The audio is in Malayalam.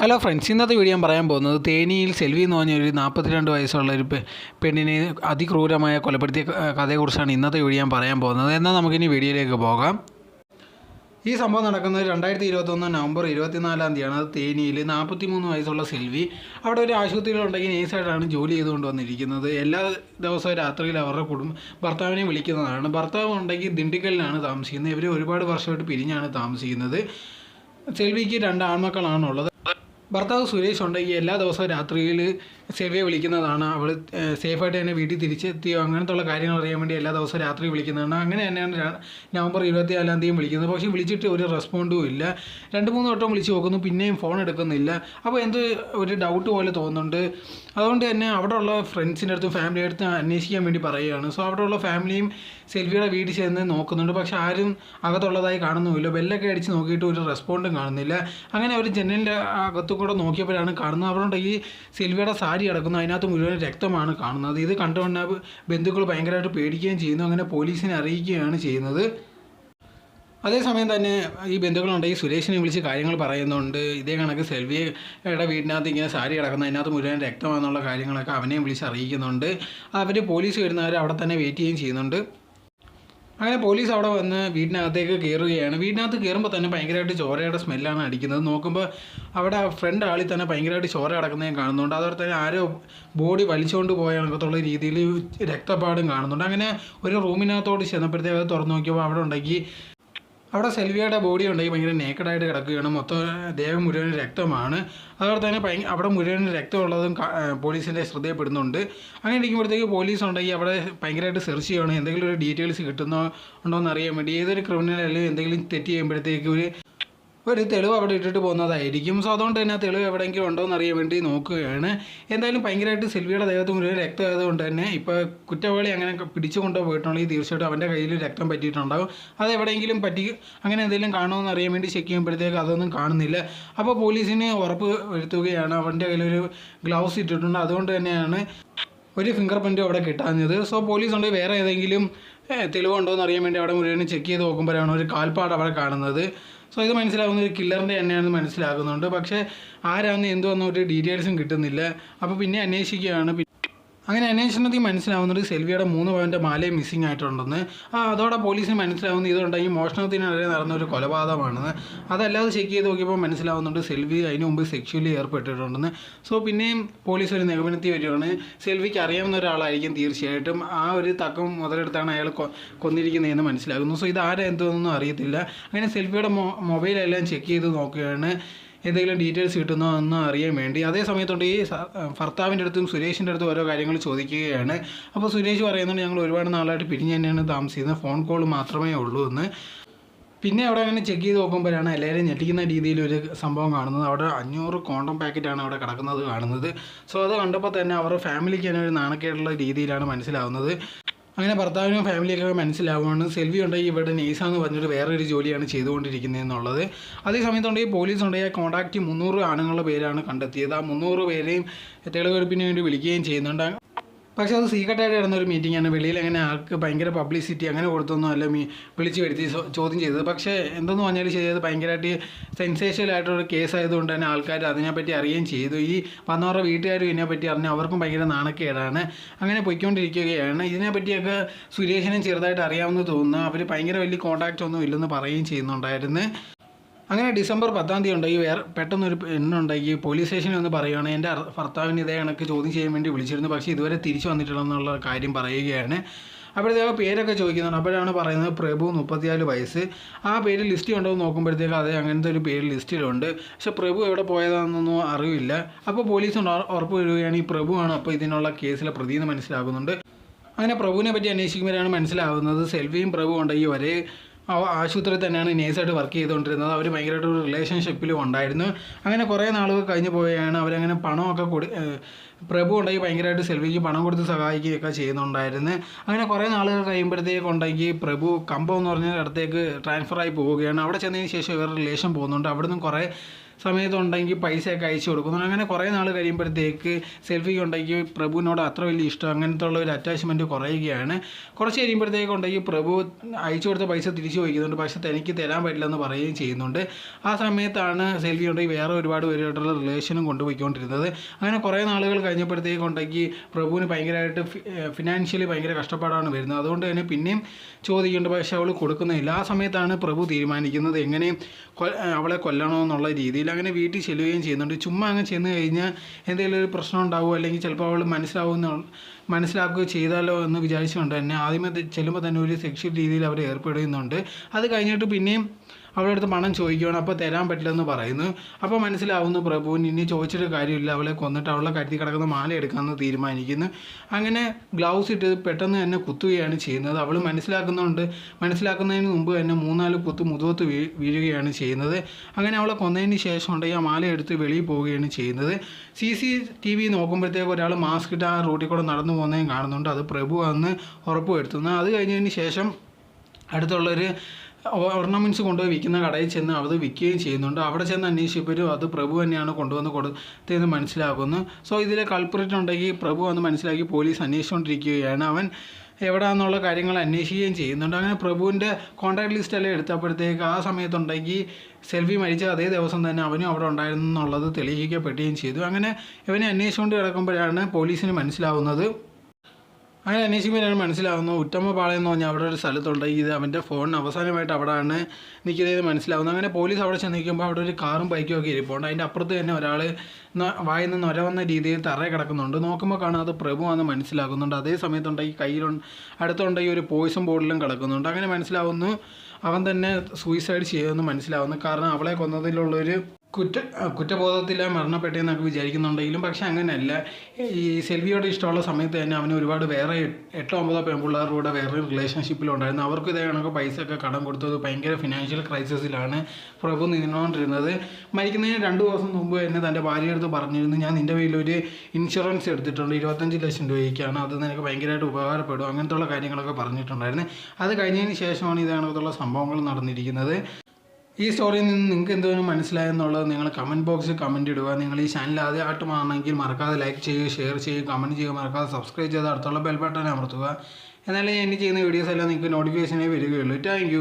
ഹലോ ഫ്രണ്ട്സ് ഇന്നത്തെ വീഡിയോ ഞാൻ പറയാൻ പോകുന്നത് തേനിയിൽ സെൽവി എന്ന് പറഞ്ഞ ഒരു നാൽപ്പത്തിരണ്ട് വയസ്സുള്ള ഒരു പെണ്ണിനെ അതിക്രൂരമായ കൊലപ്പെടുത്തിയ കഥയെക്കുറിച്ചാണ് ഇന്നത്തെ വീഡിയോ ഞാൻ പറയാൻ പോകുന്നത്. എന്നാൽ നമുക്കിനി വീഡിയോയിലേക്ക് പോകാം. ഈ സംഭവം നടക്കുന്നത് രണ്ടായിരത്തി ഇരുപത്തൊന്ന് നവംബർ ഇരുപത്തിനാലാം തീയതിയാണ്. അത് തേനിയിൽ നാൽപ്പത്തി മൂന്ന് വയസ്സുള്ള സെൽവി അവിടെ ഒരു ആശുപത്രിയിലുണ്ടെങ്കിൽ നേഴ്സായിട്ടാണ് ജോലി ചെയ്തുകൊണ്ട് വന്നിരിക്കുന്നത്. എല്ലാ ദിവസവും രാത്രിയിൽ അവരുടെ കുടുംബ ഭർത്താവിനെ വിളിക്കുന്നതാണ്. ഭർത്താവ് ഉണ്ടെങ്കിൽ ദിണ്ടിക്കലിലാണ് താമസിക്കുന്നത്. ഇവർ ഒരുപാട് വർഷമായിട്ട് പിരിഞ്ഞാണ് താമസിക്കുന്നത്. സെൽവിക്ക് രണ്ട് ആൺമക്കളാണുള്ളത്. ഭർത്താവ് സുരേഷ് ഉണ്ടെങ്കിൽ എല്ലാ ദിവസവും രാത്രിയിൽ സെൽവിയെ വിളിക്കുന്നതാണ്. അവൾ സേഫായിട്ട് തന്നെ വീട്ടിൽ തിരിച്ചെത്തിയോ അങ്ങനത്തുള്ള കാര്യങ്ങൾ അറിയാൻ വേണ്ടി എല്ലാ ദിവസവും രാത്രി വിളിക്കുന്നതാണ്. അങ്ങനെ തന്നെയാണ് നവംബർ ഇരുപത്തി നാലാം തീയതി വിളിക്കുന്നത്. പക്ഷേ വിളിച്ചിട്ട് ഒരു റെസ്പോണ്ടും ഇല്ല. രണ്ട് മൂന്ന് വട്ടം വിളിച്ച് നോക്കുന്നു. പിന്നെയും ഫോൺ എടുക്കുന്നില്ല. അപ്പോൾ എന്ത് ഒരു ഡൗട്ട് പോലെ തോന്നുന്നുണ്ട്. അതുകൊണ്ട് തന്നെ അവിടെയുള്ള ഫ്രണ്ട്സിന്റെ അടുത്തും ഫാമിലിയുടെ അടുത്തും അന്വേഷിക്കാൻ വേണ്ടി പറയുകയാണ്. സോ അവിടെയുള്ള ഫാമിലിയും സെൽഫിയുടെ വീട്ടിൽ ചെന്ന് നോക്കുന്നുണ്ട്. പക്ഷേ ആരും അകത്തുള്ളതായി കാണുന്നുമില്ല. ബെല്ലൊക്കെ അടിച്ച് നോക്കിയിട്ട് ഒരു റെസ്പോണ്ടും കാണുന്നില്ല. അങ്ങനെ അവർ ജനലിന്റെ അകത്തു കൂടെ നോക്കിയപ്പോഴാണ് കാണുന്നത്. അവരുടെ ഈ സെൽവിയുടെ സാരി കിടക്കുന്നു അതിനകത്ത് മുഴുവൻ രക്തമാണ് കാണുന്നത്. ഇത് കണ്ടുകൊണ്ട് ബന്ധുക്കൾ ഭയങ്കരമായിട്ട് പേടിക്കുകയും ചെയ്യുന്നു. അങ്ങനെ പോലീസിനെ അറിയിക്കുകയാണ് ചെയ്യുന്നത്. അതേസമയം തന്നെ ഈ ബന്ധുക്കളുണ്ടെങ്കിൽ സുരേഷിനെ വിളിച്ച് കാര്യങ്ങൾ പറയുന്നുണ്ട്. ഇതേ കണക്ക് സെൽവിയുടെ വീടിനകത്ത് ഇങ്ങനെ സാരി കിടക്കുന്ന. അതിനകത്ത് മുഴുവൻ രക്തമാണെന്നുള്ള കാര്യങ്ങളൊക്കെ അവനെയും വിളിച്ച് അറിയിക്കുന്നുണ്ട്. അവർ പോലീസ് വരുന്നവർ അവിടെ തന്നെ വെയിറ്റ് ചെയ്യുകയും ചെയ്യുന്നുണ്ട്. അങ്ങനെ പോലീസ് അവിടെ വന്ന് വീടിനകത്തേക്ക് കയറുകയാണ് വീടിനകത്ത് കയറുമ്പോൾ തന്നെ ഭയങ്കരമായിട്ട് ചോരയുടെ സ്മെല്ലാണ് അടിക്കുന്നത്. നോക്കുമ്പോൾ അവിടെ ഫ്രണ്ട് ആളിൽ തന്നെ ഭയങ്കരമായിട്ട് ചോര അടക്കുന്നതും കാണുന്നുണ്ട്. അതുപോലെ തന്നെ ആരോ ബോഡി വലിച്ചുകൊണ്ട് പോയ രീതിയിൽ രക്തപ്പാടും കാണുന്നുണ്ട്. അങ്ങനെ ഒരു റൂമിനകത്തോട് ചെന്നപ്പോഴത്തേക്ക് അത് തുറന്നു നോക്കിയപ്പോൾ അവിടെ ഉണ്ടെങ്കിൽ അവിടെ സെൽവിയയുടെ ബോഡി ഉണ്ടെങ്കിൽ ഭയങ്കര നേക്കഡായിട്ട് കിടക്കുകയാണ്. മൊത്തം ദേഹം മുഴുവൻ രക്തമാണ്. അതുപോലെ തന്നെ അവിടെ മുഴുവൻ രക്തമുള്ളതും പോലീസിന്റെ ശ്രദ്ധയപ്പെടുന്നുണ്ട് അങ്ങനെ ഇരിക്കുമ്പോഴത്തേക്ക് പോലീസ് ഉണ്ടെങ്കിൽ അവിടെ ഭയങ്കരമായിട്ട് സെർച്ച് ചെയ്യണം എന്തെങ്കിലും ഒരു ഡീറ്റെയിൽസ് കിട്ടുന്നോ ഉണ്ടോ എന്ന് അറിയാൻ വേണ്ടി ഏതൊരു അല്ലെങ്കിൽ എന്തെങ്കിലും തെറ്റ് ചെയ്യുമ്പോഴത്തേക്ക് ഒരു ഒരു തെളിവ് അവിടെ ഇട്ടിട്ട് പോകുന്നതായിരിക്കും. സോ അതുകൊണ്ട് തന്നെ ആ തെളിവ് എവിടെയെങ്കിലും ഉണ്ടോ എന്ന് അറിയാൻ വേണ്ടി നോക്കുകയാണ്. എന്തായാലും ഭയങ്കരമായിട്ട് സെൽവിയുടെ ദേഹത്ത് മുഴുവൻ രക്തമായത് കൊണ്ട് തന്നെ ഇപ്പോൾ കുറ്റവാളി അങ്ങനെ പിടിച്ചു കൊണ്ടുപോയിട്ടുണ്ടെങ്കിൽ തീർച്ചയായിട്ടും അവന്റെ കയ്യിൽ രക്തം പറ്റിയിട്ടുണ്ടാകും അത് എവിടെയെങ്കിലും പറ്റി അങ്ങനെ എന്തെങ്കിലും കാണുമോ അറിയാൻ വേണ്ടി ചെക്ക് ചെയ്യുമ്പോഴത്തേക്ക് അതൊന്നും കാണുന്നില്ല. അപ്പോൾ പോലീസിന് ഉറപ്പ് വരുത്തുകയാണ്. അവന്റെ കയ്യിലൊരു ഗ്ലൗസ് ഇട്ടിട്ടുണ്ട്. അതുകൊണ്ട് തന്നെയാണ് ഒരു ഫിംഗർ പ്രിന്റും അവിടെ കിട്ടാഞ്ഞത്. സോ പോലീസ് ഉണ്ടെങ്കിൽ വേറെ ഏതെങ്കിലും തെളിവുണ്ടോ എന്ന് അറിയാൻ വേണ്ടി അവിടെ മുഴുവൻ ചെക്ക് ചെയ്ത് നോക്കുമ്പോഴാണ് ഒരു കാൽപ്പാട് അവിടെ കാണുന്നത്. സോ ഇത് മനസ്സിലാകുന്നത് ഒരു കില്ലറിന്റെ തന്നെയാണെന്ന് മനസ്സിലാകുന്നുണ്ട്. പക്ഷേ ആരാന്ന് എന്തുവന്ന ഒരു ഡീറ്റെയിൽസും കിട്ടുന്നില്ല. അപ്പോൾ പിന്നെ അന്വേഷിക്കുകയാണ്. അങ്ങനെ അന്വേഷണത്തിൽ മനസ്സിലാവുന്നത് സെൽവിയുടെ മൂന്ന് പവന്റെ മാലയും മിസ്സിംഗ് ആയിട്ടുണ്ടെന്ന്. അതോടെ പോലീസിന് മനസ്സിലാവുന്നത് ഇതുണ്ടെങ്കിൽ മോഷണത്തിനിടയിൽ നടന്ന ഒരു കൊലപാതകമാണെന്ന്. അതല്ലാതെ ചെക്ക് ചെയ്ത് നോക്കിയപ്പോൾ മനസ്സിലാവുന്നുണ്ട് സെൽവി അതിന് മുമ്പ് സെക്ഷലി ഏർപ്പെട്ടിട്ടുണ്ടെന്ന്. സോ പിന്നെയും പോലീസ് ഒരു നിഗമനത്തിൽ വരികയാണ്. സെൽവിക്ക് അറിയാവുന്ന ഒരാളായിരിക്കും തീർച്ചയായിട്ടും. ആ ഒരു തക്കം മുതലെടുത്താണ് അയാൾ കൊന്നിരിക്കുന്നതെന്ന് മനസ്സിലാകുന്നു. സോ ഇത് ആരെന്തോന്നും അറിയത്തില്ല. അങ്ങനെ സെൽവിയുടെ മൊബൈലെല്ലാം ചെക്ക് ചെയ്ത് നോക്കുകയാണ്. എന്തെങ്കിലും ഡീറ്റെയിൽസ് കിട്ടുന്നോ എന്ന് അറിയാൻ വേണ്ടി. അതേ സമയത്തുണ്ട് ഈ ഭർത്താവിന്റെ അടുത്തും സുരേഷിന്റെ അടുത്തും ഓരോ കാര്യങ്ങൾ ചോദിക്കുകയാണ്. അപ്പോൾ സുരേഷ് പറയുന്നുണ്ട് ഞങ്ങൾ ഒരുപാട് നാളായിട്ട് പിരിഞ്ഞ് തന്നെയാണ് താമസിക്കുന്നത്. ഫോൺ കോൾ മാത്രമേ ഉള്ളൂ എന്ന്. പിന്നെ അവിടെ അങ്ങനെ ചെക്ക് ചെയ്ത് നോക്കുമ്പോഴാണ് എല്ലാവരും ഞെട്ടിക്കുന്ന രീതിയിലൊരു സംഭവം കാണുന്നത്. അവിടെ അഞ്ഞൂറ് കോണ്ടം പാക്കറ്റാണ് അവിടെ കിടക്കുന്നത് കാണുന്നത്. സോ അത് കണ്ടപ്പോൾ തന്നെ അവരുടെ ഫാമിലിക്ക് തന്നെ ഒരു നാണക്കേടുള്ള രീതിയിലാണ് മനസ്സിലാവുന്നത്. അങ്ങനെ ഭർത്താവിനും ഫാമിലിയൊക്കെ മനസ്സിലാവുകയാണ്. സെൽവി ഉണ്ടെങ്കിൽ ഇവിടെ നേഴ്സാന്ന് പറഞ്ഞിട്ട് വേറൊരു ജോലിയാണ് ചെയ്തുകൊണ്ടിരിക്കുന്നത് എന്നുള്ളത്. അതേ സമയത്തുണ്ടെങ്കിൽ പോലീസ് ഉണ്ടെങ്കിൽ കോൺടാക്റ്റ് മുന്നൂറ് ആണുങ്ങളുടെ പേരാണ് കണ്ടെത്തിയത്. ആ മുന്നൂറ് പേരെയും തെളിവെടുപ്പിന് വേണ്ടി വിളിക്കുകയും ചെയ്യുന്നുണ്ട്. പക്ഷേ അത് സീക്രട്ടായിട്ട് നടന്ന ഒരു മീറ്റിംഗ് ആണ്. വെളിയിൽ അങ്ങനെ ആൾക്ക് ഭയങ്കര പബ്ലിസിറ്റി അങ്ങനെ കൊടുത്തൊന്നും അല്ല മീ വിളിച്ച് വരുത്തി ചോദ്യം ചെയ്തത്. പക്ഷേ എന്തെന്ന് പറഞ്ഞാൽ ചെയ്തത് ഭയങ്കരമായിട്ട് സെൻസേഷണൽ ആയിട്ടുള്ള കേസ് ആയതുകൊണ്ട് തന്നെ ആൾക്കാർ അതിനെപ്പറ്റി അറിയുകയും ചെയ്തു. ഈ വന്നവരുടെ വീട്ടുകാരും ഇതിനെപ്പറ്റി അറിഞ്ഞു അവർക്കും ഭയങ്കര നാണക്കേടാണ്. അങ്ങനെ പൊയ്ക്കൊണ്ടിരിക്കുകയാണ്. ഇതിനെപ്പറ്റിയൊക്കെ സുരേഷിനും ചെറുതായിട്ട് അറിയാമെന്ന് തോന്നുന്നു. അവർ ഭയങ്കര വലിയ കോൺടാക്റ്റ് ഒന്നും ഇല്ലെന്ന് പറയുകയും ചെയ്യുന്നുണ്ടായിരുന്നു. അങ്ങനെ ഡിസംബർ പത്താം തീയതി ഉണ്ടെങ്കിൽ വേറെ പെട്ടെന്നൊരു പെണ്ണുണ്ടെങ്കിൽ പോലീസ് സ്റ്റേഷനിൽ ഒന്ന് പറയുകയാണ് എന്റെ ഭർത്താവിന് ഇതേ കണക്ക് ചോദ്യം ചെയ്യാൻ വേണ്ടി വിളിച്ചിരുന്നു. പക്ഷേ ഇതുവരെ തിരിച്ചു വന്നിട്ടില്ലെന്നുള്ള കാര്യം പറയുകയാണ്. അപ്പോഴത്തേക്ക് പേരൊക്കെ ചോദിക്കുന്നുണ്ട്. അപ്പോഴാണ് പറയുന്നത് പ്രഭു മുപ്പത്തിനാല് വയസ്സ്. ആ പേര് ലിസ്റ്റ് ഉണ്ടോ എന്ന് നോക്കുമ്പോഴത്തേക്ക് അതെ അങ്ങനത്തെ ഒരു പേര് ലിസ്റ്റിലുണ്ട്. പക്ഷേ പ്രഭു എവിടെ പോയതാണെന്നൊന്നും അറിവില്ല. അപ്പോൾ പോലീസ് ഉണ്ട- ഉറപ്പ് വരികയാണ് ഈ പ്രഭുവാണ് അപ്പോൾ ഇതിനുള്ള കേസിലെ പ്രതി എന്ന് മനസ്സിലാകുന്നുണ്ട്. അങ്ങനെ പ്രഭുവിനെ പറ്റി അന്വേഷിക്കുമ്പോഴാണ് മനസ്സിലാവുന്നത് സെൽവിയും പ്രഭു ഉണ്ടെങ്കിൽ ഒരേ ആ- ആശുപത്രിയിൽ തന്നെയാണ് നേഴ്സായിട്ട് വർക്ക് ചെയ്തുകൊണ്ടിരുന്നത്. അവർ ഭയങ്കരമായിട്ട് ഒരു റിലേഷൻഷിപ്പിലും ഉണ്ടായിരുന്നു. അങ്ങനെ കുറേ നാളുകൾ കഴിഞ്ഞ് പോയാണ് അവരങ്ങനെ പണമൊക്കെ കൊടു പ്രഭു ഉണ്ടെങ്കിൽ ഭയങ്കരമായിട്ട് സെൽവിക്ക് പണം കൊടുത്ത് സഹായിക്കുകയൊക്കെ ചെയ്യുന്നുണ്ടായിരുന്നു. അങ്ങനെ കുറേ നാളുകൾ കഴിയുമ്പോഴത്തേക്ക് ഉണ്ടെങ്കിൽ പ്രഭു കമ്പം എന്ന് പറഞ്ഞ ഇടത്തേക്ക് ട്രാൻസ്ഫർ ആയി പോവുകയാണ്. അവിടെ ചെന്നതിന് ശേഷം ഇവർ റിലേഷൻ പോകുന്നുണ്ട്. അവിടുന്ന് കുറേ സമയത്തുണ്ടെങ്കിൽ പൈസയൊക്കെ അയച്ചു കൊടുക്കുന്നു. അങ്ങനെ കുറേ നാൾ കഴിയുമ്പോഴത്തേക്ക് സെൽഫി ഉണ്ടെങ്കിൽ പ്രഭുവിനോട് അത്ര വലിയ ഇഷ്ടം അങ്ങനത്തെ ഉള്ള ഒരു അറ്റാച്ച്മെന്റ് കുറയുകയാണ്. കുറച്ച് കഴിയുമ്പോഴത്തേക്ക് ഉണ്ടെങ്കിൽ പ്രഭു അയച്ചു കൊടുത്ത പൈസ തിരിച്ചു വയ്ക്കുന്നുണ്ട് പക്ഷേ തനിക്ക് തരാൻ പറ്റില്ല എന്ന് പറയുകയും ചെയ്യുന്നുണ്ട്. ആ സമയത്താണ് സെൽഫി ഉണ്ടെങ്കിൽ വേറെ ഒരുപാട് പേരുമായിട്ടുള്ള റിലേഷനും കൊണ്ടുപോയിക്കൊണ്ടിരുന്നത്. അങ്ങനെ കുറേ നാളുകൾ കഴിഞ്ഞപ്പോഴത്തേക്ക് ഉണ്ടെങ്കിൽ പ്രഭുവിന് ഭയങ്കരമായിട്ട് ഫിനാൻഷ്യലി ഭയങ്കര കഷ്ടപ്പാടാണ് വരുന്നത്. അതുകൊണ്ട് തന്നെ പിന്നെയും ചോദിക്കേണ്ട പക്ഷേ അവൾ കൊടുക്കുന്നില്ല. ആ സമയത്താണ് പ്രഭു തീരുമാനിക്കുന്നത് എങ്ങനെയും അവളെ കൊല്ലണമെന്നുള്ള രീതിയിൽ അങ്ങനെ വീട്ടിൽ ചെല്ലുകയും ചെയ്യുന്നുണ്ട്. ചുമ്മാ അങ്ങ് ചെന്ന് കഴിഞ്ഞാൽ എന്തെങ്കിലും ഒരു പ്രശ്നം ഉണ്ടാവുമോ അല്ലെങ്കിൽ ചിലപ്പോൾ അവൾ മനസ്സിലാവുന്ന മനസ്സിലാക്കുകയോ ചെയ്താലോ എന്ന് വിചാരിച്ചുകൊണ്ട് തന്നെ ആദ്യമേ ചെല്ലുമ്പോൾ തന്നെ ഒരു സെക്ഷൽ രീതിയിൽ അവർ ഏർപ്പെടുന്നുണ്ട് അത് കഴിഞ്ഞിട്ട് പിന്നെയും അവളുടെ അടുത്ത് പണം ചോദിക്കുകയാണ് അപ്പോൾ തരാൻ പറ്റില്ലെന്ന് പറയുന്നു. അപ്പോൾ മനസ്സിലാവുന്നു പ്രഭുവിന് ഇനി ചോദിച്ചിട്ട് കാര്യമില്ല. അവളെ കൊന്നിട്ട് അവളെ കരുതി കിടക്കുന്ന മാല എടുക്കാമെന്ന് തീരുമാനിക്കുന്നു. അങ്ങനെ ഗ്ലൗസ് ഇട്ട് പെട്ടെന്ന് തന്നെ കുത്തുകയാണ് ചെയ്യുന്നത്. അവൾ മനസ്സിലാക്കുന്നുണ്ട്. മനസ്സിലാക്കുന്നതിന് മുമ്പ് തന്നെ മൂന്നാൽ കുത്ത് മുതുകത്ത് വീഴുകയാണ് ചെയ്യുന്നത്. അങ്ങനെ അവളെ കൊന്നതിന് ശേഷം ഉണ്ടെങ്കിൽ ആ മാല എടുത്ത് വെളിയിൽ പോവുകയാണ് ചെയ്യുന്നത്. സി സി ടി വി നോക്കുമ്പോഴത്തേക്ക് ഒരാൾ മാസ്ക് ഇട്ട് ആ റൂട്ടിൽ കൂടെ നടന്നു പോകുന്നതും കാണുന്നുണ്ട്. അത് പ്രഭു അന്ന് ഉറപ്പ് വരുത്തുന്നു അത് കഴിഞ്ഞതിന് ശേഷം അടുത്തുള്ളൊരു ഓർണമെന്റ്സ് കൊണ്ടുപോയി വിൽക്കുന്ന കടയിൽ ചെന്ന് അത് വിൽക്കുകയും ചെയ്യുന്നുണ്ട്. അവിടെ ചെന്ന് അന്വേഷിച്ചപ്പോഴും അത് പ്രഭു തന്നെയാണ് കൊണ്ടുവന്ന് കൊടുത്തതെന്ന് മനസ്സിലാക്കുന്നു. സോ ഇതിലെ കൾപ്പറേറ്റ് ഉണ്ടെങ്കിൽ പ്രഭു വന്ന് മനസ്സിലാക്കി പോലീസ് അന്വേഷിച്ചുകൊണ്ടിരിക്കുകയാണ്. അവൻ എവിടെയാണെന്നുള്ള കാര്യങ്ങൾ അന്വേഷിക്കുകയും ചെയ്യുന്നുണ്ട്. അങ്ങനെ പ്രഭുവിന്റെ കോൺടാക്ട് ലിസ്റ്റ് എല്ലാം എടുത്തപ്പോഴത്തേക്ക് ആ സമയത്തുണ്ടെങ്കിൽ സെൽഫി മരിച്ച അതേ ദിവസം തന്നെ അവനും അവിടെ ഉണ്ടായിരുന്നു എന്നുള്ളത് തെളിയിക്കപ്പെടുകയും ചെയ്തു. അങ്ങനെ ഇവനെ അന്വേഷിച്ചുകൊണ്ട് കിടക്കുമ്പോഴാണ് പോലീസിന് മനസ്സിലാവുന്നത്. അങ്ങനെ അന്വേഷിക്കുമ്പോഴാണ് മനസ്സിലാവുന്നത് ഉറ്റമ്മ പാളയം എന്ന് പറഞ്ഞാൽ അവിടെ ഒരു സ്ഥലത്തുണ്ട്. ഇത് അവന്റെ ഫോൺ അവസാനമായിട്ട് അവിടെയാണ് നിൽക്കുന്നതെന്ന് മനസ്സിലാവുന്നു. അങ്ങനെ പോലീസ് അവിടെ ചെന്ന് നിൽക്കുമ്പോൾ അവിടെ ഒരു കാറും ബൈക്കും ഒക്കെ ഇരിപ്പുണ്ട്. അതിന്റെ അപ്പുറത്ത് തന്നെ ഒരാൾ വായിൽ നിന്ന് ഒരവന്ന രീതിയിൽ തറയെ കിടക്കുന്നുണ്ട്. നോക്കുമ്പോൾ കാണാൻ അത് പ്രഭുവാണെന്ന് മനസ്സിലാകുന്നുണ്ട്. അതേ സമയത്തുണ്ടെങ്കിൽ കയ്യിലുണ്ട് അടുത്തുണ്ടെങ്കിൽ ഒരു പോയിസൺ ബോർഡിലും കിടക്കുന്നുണ്ട്. അങ്ങനെ മനസ്സിലാവുന്നു. അവൻ തന്നെ സൂയിസൈഡ് ചെയ്യുമെന്ന് മനസ്സിലാവുന്നു. കാരണം അവളെ കൊന്നതിലുള്ളൊരു കുറ്റ കുറ്റബോധത്തിൽ മരണപ്പെട്ടെന്നൊക്കെ വിചാരിക്കുന്നുണ്ടെങ്കിലും പക്ഷേ അങ്ങനെയല്ല. ഈ സെൽവിയോട് ഇഷ്ടമുള്ള സമയത്ത് തന്നെ അവന് ഒരുപാട് വേറെ എട്ട് ഒമ്പതോ പെൺപിള്ളേരുടെ വേറെ റിലേഷൻഷിപ്പിലുണ്ടായിരുന്നു അവർക്ക് ഇതേ കണക്ക് പൈസ ഒക്കെ കടം കൊടുത്തത് ഭയങ്കര ഫിനാൻഷ്യൽ ക്രൈസിസിലാണ് പ്രഭു നിന്നുകൊണ്ടിരുന്നത്. മരിക്കുന്നതിന് രണ്ട് ദിവസം മുമ്പ് തന്നെ തന്റെ ഭാര്യയെടുത്ത് പറഞ്ഞിരുന്നു ഞാൻ നിന്റെ ഒരു ഇൻഷുറൻസ് എടുത്തിട്ടുണ്ട് ഇരുപത്തഞ്ച് ലക്ഷം രൂപയ്ക്കാണ്. അത് നിനക്ക് ഭയങ്കരമായിട്ട് ഉപകാരപ്പെടും. അങ്ങനത്തെ കാര്യങ്ങളൊക്കെ പറഞ്ഞിട്ടുണ്ടായിരുന്നു. അത് കഴിഞ്ഞതിന് ശേഷമാണ് ഇതേ കണക്കത്തുള്ള സംഭവങ്ങൾ നടന്നിരിക്കുന്നത്. ഈ സ്റ്റോറിയിൽ നിന്ന് നിങ്ങൾക്ക് എന്തെങ്കിലും മനസ്സിലായെന്നുള്ളത് നിങ്ങൾ കമന്റ് ബോക്സിൽ കമന്റ് ഇടുക. നിങ്ങൾ ഈ ചാനൽ ആദ്യമായിട്ടുമാണെങ്കിൽ മറക്കാതെ ലൈക്ക് ചെയ്യുക ഷെയർ ചെയ്യുക കമന്റ് ചെയ്യുക. മറക്കാതെ സബ്സ്ക്രൈബ് ചെയ്ത് അടുത്തുള്ള ബെൽ ബട്ടൺ അമർത്തുക. എന്നാലേ ഞാൻ ചെയ്യുന്ന വീഡിയോസ് എല്ലാം നിങ്ങൾക്ക് നോട്ടിഫിക്കേഷനായി വരികയുള്ളൂ. താങ്ക്